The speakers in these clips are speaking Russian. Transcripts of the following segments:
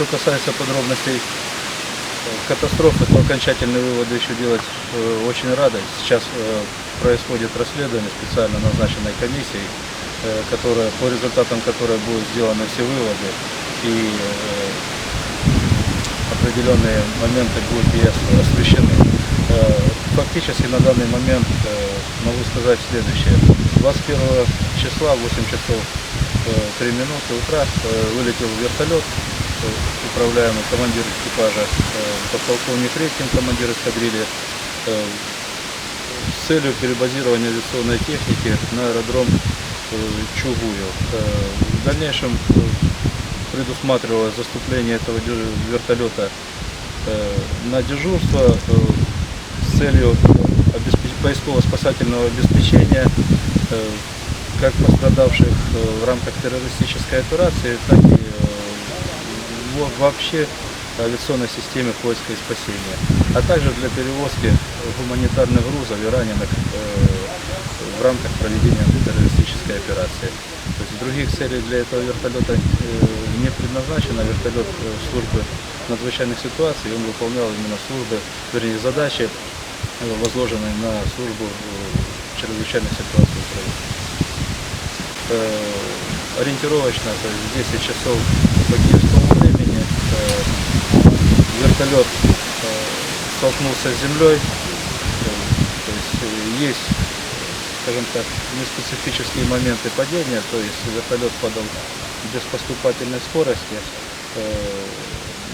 что касается подробностей э, катастрофы, то окончательные выводы еще делать э, очень рано. Сейчас э, происходит расследование специально назначенной комиссией, которая, по результатам которой будут сделаны все выводы и определенные моменты будут и ос- освещены. Фактически на данный момент могу сказать следующее. 21 числа в 8 часов э, 3 минуты утра вылетел вертолет, управляемый командир экипажа, э, подполковник Редькин, командир эскадрильи, э, с целью перебазирования авиационной техники на аэродром э, Чугую. Э, В дальнейшем предусматривалось заступление этого вертолета на дежурство с целью поисково-спасательного обеспечения как пострадавших в рамках террористической операции, так и вообще авиационной системе поиска и спасения, а также для перевозки гуманитарных грузов и раненых э, в рамках проведения антитеррористической операции. То есть других целей для этого вертолета э, не предназначено. Вертолет э, службы надзвычайных ситуаций, он выполнял именно службы, вернее задачи, возложенные на службу чрезвычайных ситуаций Украины. Ориентировочно, то есть 10 часов по киевскому вертолет э, столкнулся с землей, Э, то есть э, есть, скажем так, неспецифические моменты падения, то есть вертолет падал без поступательной скорости. Э,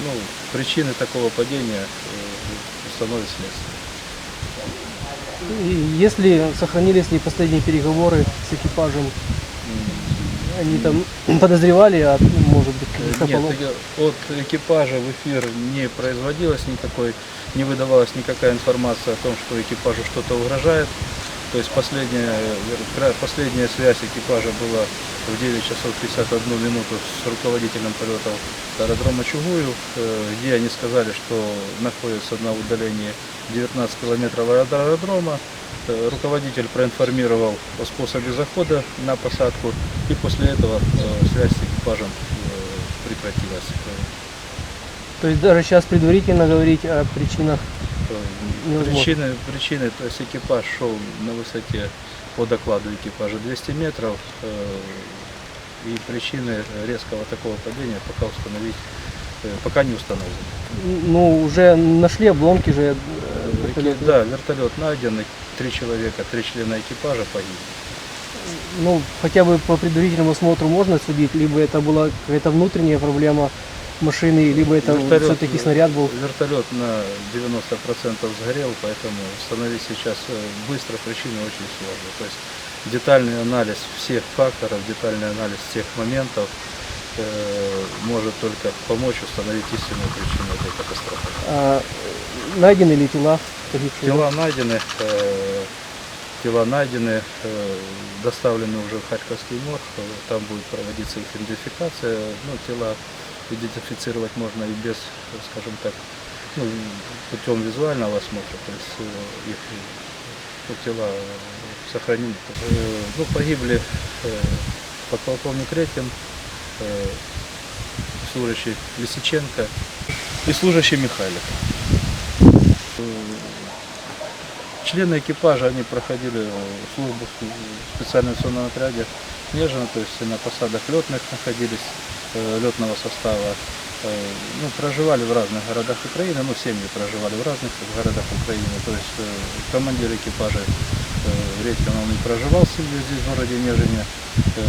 Ну, причины такого падения э, установит следствие. Если сохранились ли последние переговоры с экипажем, они там подозревали, а может быть каких-то Нет, э, от экипажа в эфир не производилось никакой, не выдавалась никакая информация о том, что экипажу что-то угрожает. То есть последняя, э, последняя связь экипажа была в 9 часов 51 минуту с руководителем полетов аэродрома Чугую, э, где они сказали, что находятся на удалении 19 километров от аэродрома. Э, Руководитель проинформировал о способе захода на посадку, и после этого э, связь с экипажем э, прекратилась. То есть даже сейчас предварительно говорить о причинах Невозможно. Причины, причины, то есть экипаж шел на высоте по докладу экипажа 200 метров, и причины резкого такого падения пока установить, пока не установлены. ну, уже нашли обломки же. Вертолета. Да, вертолет найден, три человека, три члена экипажа погибли. Ну, хотя бы по предварительному осмотру можно судить, либо это была какая-то внутренняя проблема машины, либо это Вертолет, все-таки снаряд был. Вертолет на 90% сгорел, поэтому установить сейчас э, быстро причины очень сложно. То есть детальный анализ всех факторов, детальный анализ всех моментов может только помочь установить истинную причину этой катастрофы. А, найдены ли тела погибших? Тела найдены, э, тела найдены, э, доставлены уже в Харьковский морг, э, там будет проводиться их идентификация. Ну, тела идентифицировать можно и без, э, скажем так, ну, путем визуального осмотра, то есть э, их ну, тела э, сохранены. Э, Ну, погибли э, подполковник Редькин, э, служащий Лисиченко и служащий Михайлов. Э, Члены экипажа, они проходили э, службу в специальном авиационном отряде Нежина, то есть на посадах летных находились, э, летного состава. Э, Ну, проживали в разных городах Украины, ну, семьи проживали в разных городах Украины. То есть э, командир экипажа э, Редькин, он и проживал с семьей здесь, в городе Нежине. Э,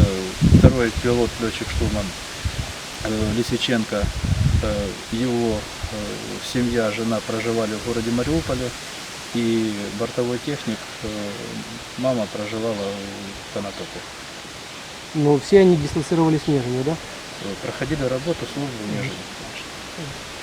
Второй пилот, летчик штурман э, Лисиченко, его семья, жена проживали в городе Мариуполе, и бортовой техник, мама проживала в Конотопе. Ну, все они дислоцировались в Нежине, да? Проходили работу, службу в Нежине, конечно.